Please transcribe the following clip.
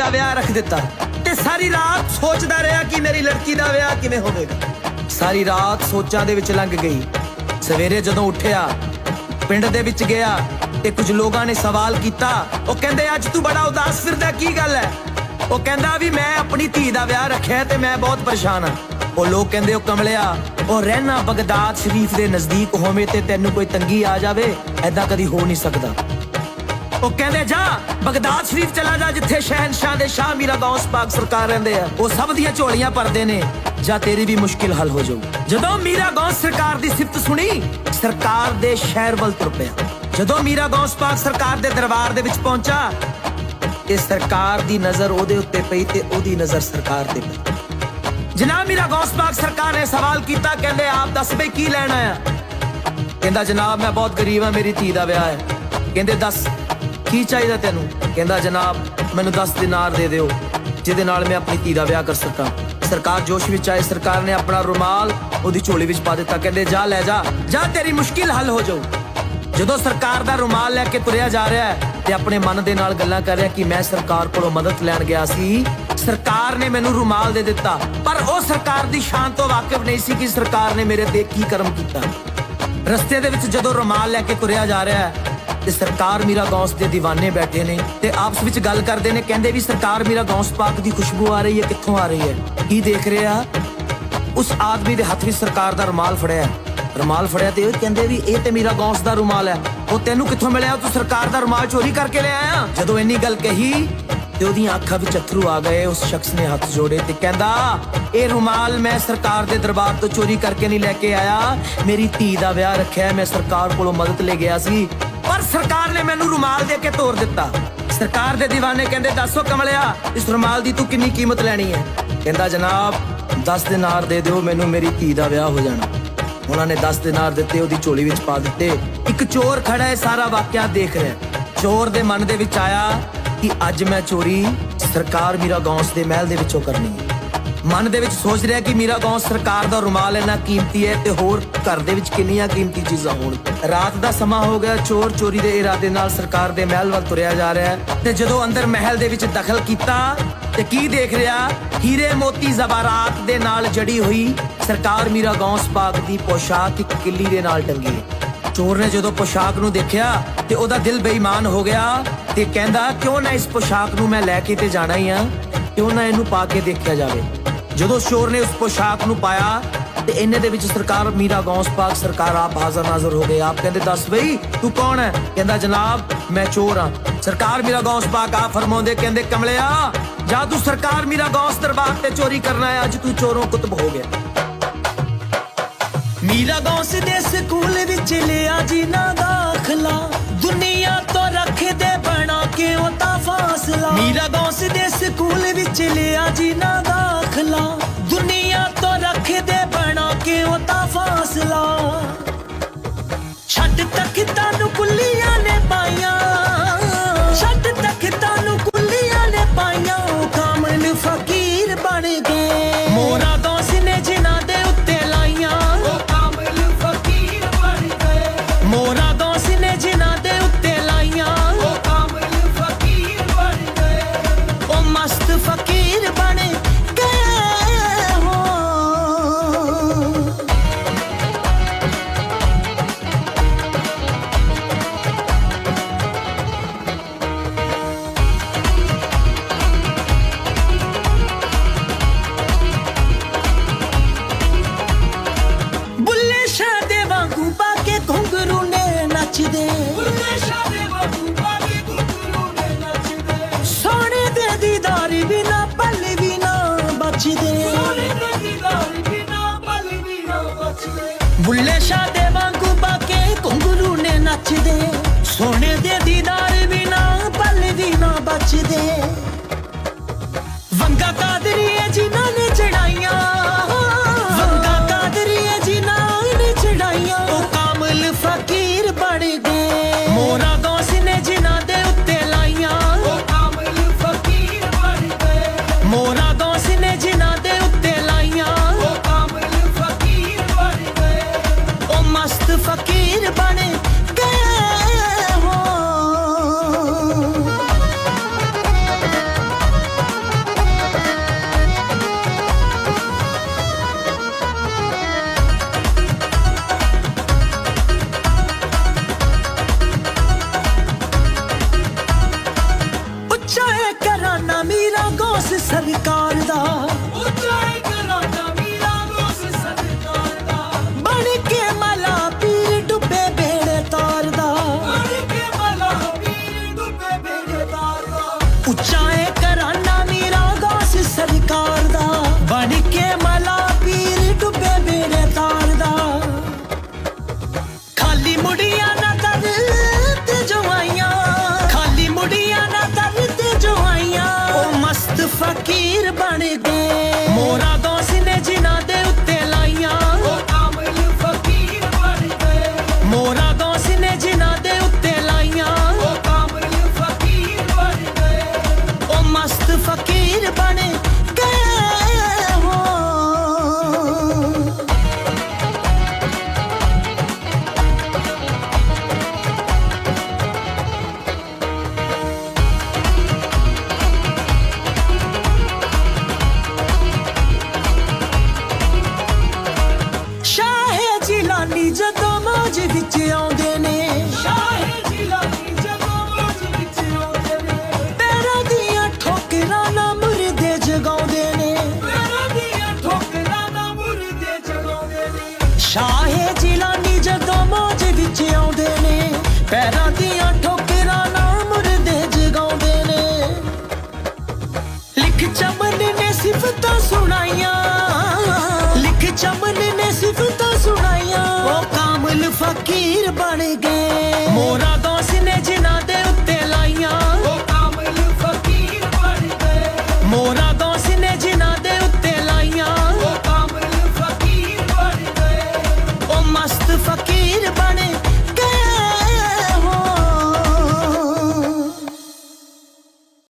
ਦਾ ਵਿਆਹ ਰੱਖ ਦਿੱਤਾ ਤੇ ਸਾਰੀ ਰਾਤ ਸੋਚਦਾ ਰਿਹਾ ਕਿ ਮੇਰੀ ਲੜਕੀ ਦਾ ਵਿਆਹ ਕਿਵੇਂ ਹੋਵੇਗਾ। ਸਾਰੀ ਰਾਤ ਸੋਚਾਂ ਦੇ ਵਿੱਚ ਲੰਘ ਗਈ। ਸਵੇਰੇ ਜਦੋਂ ਉੱਠਿਆ, ਪਿੰਡ ਦੇ ਵਿੱਚ ਗਿਆ ਤੇ ਕੁਝ ਲੋਕਾਂ ਨੇ ਸਵਾਲ ਕੀਤਾ, ਉਹ ਕਹਿੰਦੇ, ਅੱਜ ਤੂੰ ਬੜਾ ਉਦਾਸ ਫਿਰਦਾ, ਕੀ ਗੱਲ ਹੈ? ਉਹ ਕਹਿੰਦਾ ਵੀ ਮੈਂ ਆਪਣੀ ਧੀ ਦਾ ਵਿਆਹ ਰੱਖਿਆ ਤੇ ਮੈਂ ਬਹੁਤ ਪਰੇਸ਼ਾਨ ਹਾਂ। ਉਹ ਲੋਕ ਕਹਿੰਦੇ, ਉਹ ਕਮਲਿਆ, ਉਹ ਰਹਿਣਾ ਬਗਦਾਦ ਸ਼ਰੀਫ ਦੇ ਨਜ਼ਦੀਕ ਹੋਵੇ ਤੇ ਤੈਨੂੰ ਕੋਈ ਤੰਗੀ ਆ ਜਾਵੇ ਐਦਾਂ ਕਦੀ ਹੋ ਨਹੀਂ ਸਕਦਾ। ਉਹ ਕਹਿੰਦੇ, ਜਾ, ਬਗਦਾਦ ਸ਼ਰੀਫ ਚਲਾ ਜਾ, ਜਿੱਥੇ ਸ਼ਹਿਨशाह ਦੇ ਸ਼ਾਹ ਮੀਰਾ ਗੌਸ ਪਾਕ ਸਰਕਾਰ ਰਹਿੰਦੇ ਆ। ਉਹ ਸਭ ਦੀਆਂ ਝੋਲੀਆਂ ਭਰਦੇ ਨੇ। ਜਾਂ ਤੇਰੀ ਵੀ ਮੁਸ਼ਕਿਲ ਹੱਲ ਹੋ ਜਾਊ। ਜਦੋਂ ਮੀਰਾ ਗੌਸ ਸਰਕਾਰ ਦੀ ਸਿਫਤ ਸੁਣੀ, ਸਰਕਾਰ ਦੇ ਸ਼ਹਿਰ ਵੱਲ ਤੁਰ ਪਿਆ। ਜਦੋਂ ਮੀਰਾ ਗੌਸ ਪਾਕ ਸਰਕਾਰ ਦੇ ਦਰਬਾਰ ਦੇ ਵਿੱਚ ਪਹੁੰਚਾ, ਤੇ ਸਰਕਾਰ ਦੀ ਨਜ਼ਰ ਉਹਦੇ ਉੱਤੇ ਪਈ ਤੇ ਉਹਦੀ ਨਜ਼ਰ ਸਰਕਾਰ ਤੇ ਪਈ। ਜਨਾਬ ਮੀਰਾ ਗੌਸ ਪਾਕ ਸਰਕਾਰ ਨੇ ਸਵਾਲ ਕੀਤਾ, ਕਹਿੰਦੇ, ਆਪ ਦੱਸ ਬਈ, ਕੀ ਲੈਣਾ ਆ? ਕਹਿੰਦਾ, ਜਨਾਬ, ਮੈਂ ਬਹੁਤ ਗਰੀਬ ਹਾਂ ਮੇਰੀ ਧੀ ਦਾ ਵਿਆਹ ਹੈ। ਕਹਿੰਦੇ, ਦੱਸ। ਕੀ ਚਾਹੀਦਾ ਤੈਨੂੰ? ਕਹਿੰਦਾ, ਜਨਾਬ, ਮੈਨੂੰ 10 ਦਿਨਾਰ ਦੇ ਦਿਓ, ਜਿਹਦੇ ਨਾਲ ਮੈਂ ਆਪਣੀ ਧੀ ਦਾ ਵਿਆਹ ਕਰ ਸਕਾਂ। ਸਰਕਾਰ ਜੋਸ਼ ਵਿੱਚ ਆਏ। ਸਰਕਾਰ ਨੇ ਆਪਣਾ ਰੁਮਾਲ ਉਹਦੀ ਝੋਲੀ ਵਿੱਚ ਪਾ ਦਿੱਤਾ। ਕਹਿੰਦੇ, ਜਾ, ਲੈ ਜਾ ਜਾ, ਤੇਰੀ ਮੁਸ਼ਕਿਲ ਹੱਲ ਹੋ ਜਾਊ। ਜਦੋਂ ਸਰਕਾਰ ਦਾ ਰੁਮਾਲ ਲੈ ਕੇ ਤੁਰਿਆ ਜਾ ਰਿਹਾ ਹੈ ਤੇ ਆਪਣੇ ਮਨ ਦੇ ਨਾਲ ਗੱਲਾਂ ਕਰ ਰਿਹਾ ਕਿ ਮੈਂ ਸਰਕਾਰ ਕੋਲੋਂ ਮਦਦ ਲੈਣ ਗਿਆ ਸੀ, ਸਰਕਾਰ ਨੇ ਮੈਨੂੰ ਰੁਮਾਲ ਦੇ ਦਿੱਤਾ। ਪਰ ਉਹ ਸਰਕਾਰ ਦੀ ਸ਼ਾਨ ਤੋਂ ਵਾਕਿਫ ਨਹੀਂ ਸੀ ਕਿ ਸਰਕਾਰ ਨੇ ਮੇਰੇ ਤੇ ਕੀ ਕਰਮ ਕੀਤਾ। ਰਸਤੇ ਦੇ ਵਿੱਚ ਜਦੋਂ ਰੁਮਾਲ ਲੈ ਕੇ ਤੁਰਿਆ ਜਾ ਰਿਹਾ ਹੈ ਤੇ ਸਰਕਾਰ ਮੀਰਾ ਗੌਸ ਦੇ دیਵਾਨੇ ਬੈਠੇ ਨੇ ਤੇ ਆਪਸ ਵਿੱਚ ਗੱਲ ਕਰਦੇ ਨੇ, ਕਹਿੰਦੇ ਵੀ ਸਰਕਾਰ ਮੀਰਾ ਗੌਸ ਪਾਕ ਦੀ ਖੁਸ਼ਬੂ ਆ ਰਹੀ ਹੈ, ਕਿੱਥੋਂ ਆ ਰਹੀ ਹੈ? ਕੀ ਦੇਖ ਰਿਹਾ ਉਸ ਆਦਮੀ ਦੇ ਹੱਥ ਵਿੱਚ ਸਰਕਾਰ ਦਾ ਰੁਮਾਲ ਫੜਿਆ ਰੁਮਾਲ ਫੜਿਆ ਤੇ ਉਹ ਕਹਿੰਦੇ ਵੀ ਇਹ ਤੇ ਮੀਰਾ ਗੌਸ ਦਾ ਰੁਮਾਲ ਹੈ। ਉਹ ਤੈਨੂੰ ਕਿੱਥੋਂ ਮਿਲਿਆ? ਤੂੰ ਸਰਕਾਰ ਦਾ ਰੁਮਾਲ ਚੋਰੀ ਕਰਕੇ ਲੈ ਆਇਆ? ਜਦੋਂ ਇੰਨੀ ਗੱਲ ਕਹੀ ਤੇ ਉਹਦੀਆਂ ਅੱਖਾਂ ਵਿੱਚ ਅਥਰੂ ਆ ਗਏ, ਉਸ ਸ਼ਖਸ ਨੇ ਹੱਥ ਜੋੜੇ ਤੇ ਕਹਿੰਦਾ, ਇਹ ਰੁਮਾਲ ਮੈਂ ਸਰਕਾਰ ਦੇ ਦਰਬਾਰ ਤੋਂ ਚੋਰੀ ਕਰਕੇ ਨਹੀਂ ਲੈ ਕੇ ਆਇਆ। ਮੇਰੀ ਧੀ ਦਾ ਵਿਆਹ ਰੱਖਿਆ ਮੈਂ ਸਰਕਾਰ ਕੋਲੋਂ ਮਦਦ ਲੈ ਗਿਆ ਸੀ। ਪਰ ਸਰਕਾਰ ਨੇ ਮੈਨੂੰ ਰੁਮਾਲ ਦੇ ਕੇ ਤੋੜ ਦਿੱਤਾ। ਸਰਕਾਰ ਦੇ دیਵਾਨੇ ਕਹਿੰਦੇ, ਦੱਸੋ ਕਮਲਿਆ, ਇਸ ਰੁਮਾਲ ਦੀ ਤੂੰ ਕਿੰਨੀ ਕੀਮਤ ਲੈਣੀ ਹੈ? ਕਹਿੰਦਾ, ਜਨਾਬ 10 ਦਿਨਾਰ ਦੇ ਦਿਓ, ਮੈਨੂੰ ਮੇਰੀ ਧੀ ਦਾ ਵਿਆਹ ਹੋ ਜਾਣਾ। ਉਹਨਾਂ ਨੇ 10 ਦਿਨਾਰ ਦਿੱਤੇ, ਉਹਦੀ ਝੋਲੀ ਵਿੱਚ ਪਾ ਦਿੱਤੇ। ਇੱਕ ਚੋਰ ਖੜਾ ਹੈ, ਸਾਰਾ ਵਾਕਿਆ ਦੇਖ ਰਿਹਾ ਚੋਰ ਦੇ ਮਨ ਦੇ ਵਿੱਚ ਆਇਆ ਕਿ ਅੱਜ ਮੈਂ ਚੋਰੀ ਸਰਕਾਰ ਮੀਰਾ ਗੌਂਸ ਦੇ ਮਹਿਲ ਦੇ ਵਿੱਚੋਂ ਕਰਨੀ ਹੈ। ਮਨ ਦੇ ਵਿੱਚ ਸੋਚ ਰਿਹਾ ਕਿ ਮੀਰਾ ਗਾਉਂ ਸਰਕਾਰ ਦਾ ਰੁਮਾਲ ਇੰਨਾ ਕੀਮਤੀ ਹੈ ਤੇ ਹੋਰ ਘਰ ਦੇ ਵਿੱਚ ਕਿੰਨੀਆਂ ਕੀਮਤੀ ਚੀਜ਼ਾਂ ਹੋਣ। ਰਾਤ ਦਾ ਸਮਾਂ ਹੋ ਗਿਆ, ਚੋਰ ਚੋਰੀ ਦੇ ਇਰਾਦੇ ਨਾਲ ਸਰਕਾਰ ਦੇ ਮਹਿਲ ਵੱਲ ਤੁਰਿਆ ਜਾ ਰਿਹਾ ਹੈ ਤੇ ਜਦੋਂ ਅੰਦਰ ਮਹਿਲ ਦੇ ਵਿੱਚ ਦਖਲ ਕੀਤਾ ਤੇ ਕੀ ਦੇਖ ਰਿਹਾ? ਹੀਰੇ ਮੋਤੀ ਜ਼ਬਾਰਾਤ ਦੇ ਨਾਲ ਜੜੀ ਹੋਈ ਸਰਕਾਰ ਮੀਰਾ ਗੌਂਸ ਬਾਗ ਦੀ ਪੋਸ਼ਾਕ ਇੱਕ ਕਿੱਲੀ ਦੇ ਨਾਲ ਟੰਗੀ ਚੋਰ ਨੇ ਜਦੋਂ ਪੋਸ਼ਾਕ ਨੂੰ ਦੇਖਿਆ ਤੇ ਉਹਦਾ ਦਿਲ ਬੇਈਮਾਨ ਹੋ ਗਿਆ ਤੇ ਕਹਿੰਦਾ, ਕਿਉਂ ਨਾ ਇਸ ਪੋਸ਼ਾਕ ਨੂੰ ਮੈਂ ਲੈ ਕੇ ਤੇ ਜਾਣਾ ਹੀ ਆ? ਕਿਉਂ ਨਾ ਇਹਨੂੰ ਪਾ ਕੇ ਦੇਖਿਆ ਜਾਵੇ? ਜਦੋਂ ਸ਼ੋਰ ਨੇ ਉਸ ਪੋਸ਼ਾਕ ਨੂੰ ਪਾਇਆ ਤੇ ਇਹਨੇ ਦੇ ਵਿੱਚ ਸਰਕਾਰ ਮੀਰਾ ਗੌਂਸ ਪਾਕ, ਸਰਕਾਰ ਆਪ ਹਾਜ਼ਰ ਨਾਜ਼ਰ ਹੋ ਗਏ। ਆਪ ਕਹਿੰਦੇ, ਦੱਸ ਬਈ, ਤੂੰ ਕੌਣ ਹੈ? ਕਹਿੰਦਾ, ਜਨਾਬ, ਮੈਂ ਚੋਰ ਹਾਂ। ਸਰਕਾਰ ਮੀਰਾ ਗੌਂਸ ਪਾਕ ਆ ਫਰਮਾਉਂਦੇ, ਕਹਿੰਦੇ, ਕਮਲਿਆ, ਜਾ ਤੂੰ ਸਰਕਾਰ ਮੀਰਾ ਗੌਂਸ ਦਰਬਾਰ ਤੇ ਚੋਰੀ ਕਰਨਾ ਹੈ ਅੱਜ ਤੂੰ ਚੋਰੋਂ ਕੁਤਬ ਹੋ ਗਿਆ। ਮੀਰਾ ਗੌਸ ਦੇ ਸਕੂਲ ਵਿੱਚ ਲਿਆ ਜੀ ਨਾ ਦਾਖਲਾ ਦੁਨੀਆ ਤੋਂ ਰੱਖਦੇ ਬਣਾ ਕੇ ਉਹਦਾ ਫਾਸਲਾ। ਮੀਰਾ ਗੌਸ ਦੇ ਸਕੂਲ ਵਿੱਚ ਲਿਆ ਜੀ ਨਾ ਛੱਡ ਤਖਤਾਂ ਨੇ ਨੱਚਦੇ ਬੁੱਲੇ ਸ਼ਾਹ ਦੇ ਵਾਂਗੂ ਪਾ ਕੇ ਘੁੰਗਰੂ ਨੇ ਨੱਚਦੇ ਸੋਹਣੇ ਦੇ ਦੀਦਾਰ ਬਿਨਾ ਪਲ ਵੀ ਨਾ ਬਚਦੇ ਸੋਹਣੇ ਦੇ ਦੀਦਾਰ ਬਿਨਾ ਪਲ ਵੀ ਨਾ ਬਚਦੇ ਬੁੱਲੇ ਸ਼ਾਹ ਦੇ ਵਾਂਗੂ ਪਾ ਕੇ ਘੁੰਗਰੂ ਨੇ ਨੱਚਦੇ ਸੋਹਣੇ ਦੇ ਦੀਦਾਰ ਬਿਨਾ ਪਲ ਵੀ ਨਾ ਬਚਦੇ ਸਰਕਾਰ ਦਾ ਮੌਜ ਵਿੱਚ